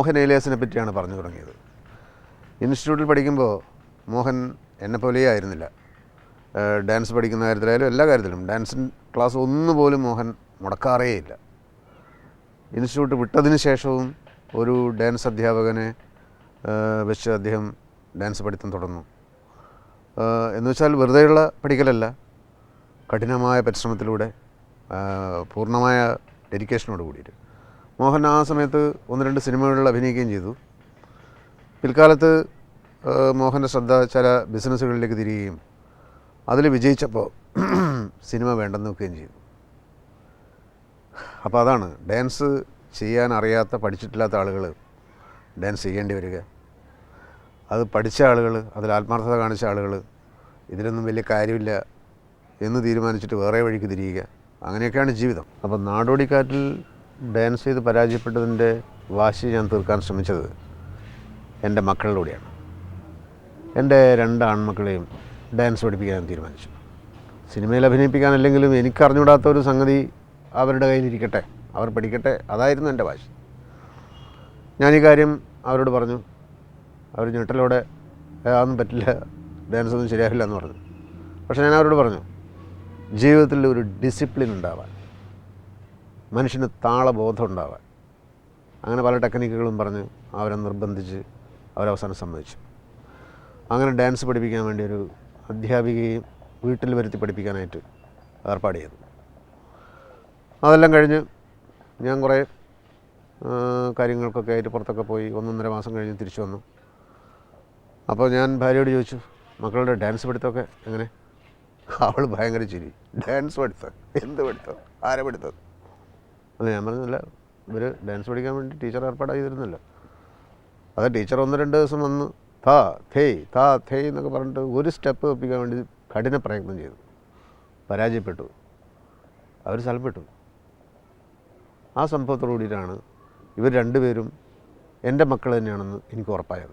മോഹൻ ഏലിയാസിനെ പറ്റിയാണ് പറഞ്ഞു തുടങ്ങിയത്. ഇൻസ്റ്റിറ്റ്യൂട്ടിൽ പഠിക്കുമ്പോൾ മോഹൻ എന്നെ പോലെയേ ആയിരുന്നില്ല. ഡാൻസ് പഠിക്കുന്ന കാര്യത്തിലായാലും എല്ലാ കാര്യത്തിലും ഡാൻസിൻ ക്ലാസ് ഒന്നുപോലും മോഹൻ മുടക്കാറേയില്ല ഇൻസ്റ്റിറ്റ്യൂട്ട് വിട്ടതിന് ശേഷവും ഒരു ഡാൻസ് അധ്യാപകനെ വെച്ച് അദ്ദേഹം ഡാൻസ് പഠിത്തം തുടർന്നു. എന്നുവെച്ചാൽ എന്ന് വെച്ചാൽ വെറുതെയുള്ള പഠിക്കലല്ല കഠിനമായ പരിശ്രമത്തിലൂടെ പൂർണമായ ഡെഡിക്കേഷനോട് കൂടിയിട്ട്. മോഹൻ ആ സമയത്ത് ഒന്ന് രണ്ട് സിനിമകളിൽ അഭിനയിക്കുകയും ചെയ്തു. പിൽക്കാലത്ത് മോഹന്റെ ശ്രദ്ധ ചില ബിസിനസ്സുകളിലേക്ക് തിരികുകയും അതിൽ വിജയിച്ചപ്പോൾ സിനിമ വേണ്ടെന്ന് വെക്കുകയും ചെയ്തു. അപ്പോൾ അതാണ് ഡാൻസ് ചെയ്യാൻ അറിയാത്ത പഠിച്ചിട്ടില്ലാത്ത ആളുകൾ ഡാൻസ് ചെയ്യേണ്ടി വരിക. അത് പഠിച്ച ആളുകൾ അതിൽ ആത്മാർത്ഥത കാണിച്ച ആളുകൾ ഇതിലൊന്നും വലിയ കാര്യമില്ല എന്ന് തീരുമാനിച്ചിട്ട് വേറെ വഴിക്ക് തിരിയുക. അങ്ങനെയൊക്കെയാണ് ജീവിതം. അപ്പം നാടോടിക്കാറ്റിൽ ഡാൻസ് ചെയ്ത് പരാജയപ്പെട്ടതിന്റെ വാശി ഞാൻ തീർക്കാൻ ശ്രമിച്ചത് എന്റെ മക്കളിലൂടെയാണ്. എന്റെ രണ്ട് ആൺമക്കളെയും ഡാൻസ് പഠിപ്പിക്കാൻ തീരുമാനിച്ചു. സിനിമയിൽ അഭിനയിപ്പിക്കാനല്ലെങ്കിലും എനിക്കറിഞ്ഞൂടാത്ത ഒരു സംഗതി അവരുടെ കയ്യിലിരിക്കട്ടെ. അവർ പഠിക്കട്ടെ. അതായിരുന്നു എന്റെ വാശി. ഞാൻ ഈ കാര്യം അവരോട് പറഞ്ഞു. അവർ ഞെട്ടലോടെ "ഏ, അതൊന്നും പറ്റില്ല. ഡാൻസ് ഒന്നും ശരിയാവില്ല എന്ന് പറഞ്ഞു. പക്ഷേ ഞാൻ അവരോട് പറഞ്ഞു ജീവിതത്തിൽ ഒരു ഡിസിപ്ലിൻ ഉണ്ടാവാൻ മനുഷ്യന് താളബോധം ഉണ്ടാവാൻ അങ്ങനെ പല ടെക്നിക്കുകളും പറഞ്ഞ് അവരെ നിർബന്ധിച്ച് അവരവസാനം സമ്മതിച്ചു. അങ്ങനെ ഡാൻസ് പഠിപ്പിക്കാൻ വേണ്ടി ഒരു അധ്യാപികയും വീട്ടിൽ വരുത്തി പഠിപ്പിക്കാനായിട്ട് ഏർപ്പാട് ചെയ്തു അതെല്ലാം കഴിഞ്ഞ് ഞാൻ കുറേ കാര്യങ്ങൾക്കൊക്കെ ആയിട്ട് പുറത്തൊക്കെ പോയി ഒന്നൊന്നര മാസം കഴിഞ്ഞ് തിരിച്ചു വന്നു. അപ്പോൾ ഞാൻ ഭാര്യയോട് ചോദിച്ചു മക്കളുടെ ഡാൻസ് പഠിത്തമൊക്കെ എങ്ങനെ? അവൾ ഭയങ്കര ചിരി. ഡാൻസ് പഠിത്തം? എന്ത് പഠിത്തം? ആരെ പഠിത്തം? അല്ല ഞാൻ പറഞ്ഞില്ല ഇവർ ഡാൻസ് പഠിക്കാൻ വേണ്ടി ടീച്ചർ ഏർപ്പാടായി ചെയ്തിരുന്നില്ല. അത് ടീച്ചർ ഒന്ന് രണ്ട് ദിവസം വന്ന് താ ധേയ് താ ധേയ് എന്നൊക്കെ പറഞ്ഞിട്ട് ഒരു സ്റ്റെപ്പ് ഒപ്പിക്കാൻ വേണ്ടി കഠിന പ്രയത്നം ചെയ്തു. പരാജയപ്പെട്ടു. അവർ സ്ഥലപ്പെട്ടു. ആ സംഭവത്തോടു കൂടിയിട്ടാണ് ഇവർ രണ്ടുപേരും എന്റെ മക്കൾ തന്നെയാണെന്ന് എനിക്ക് ഉറപ്പായത്.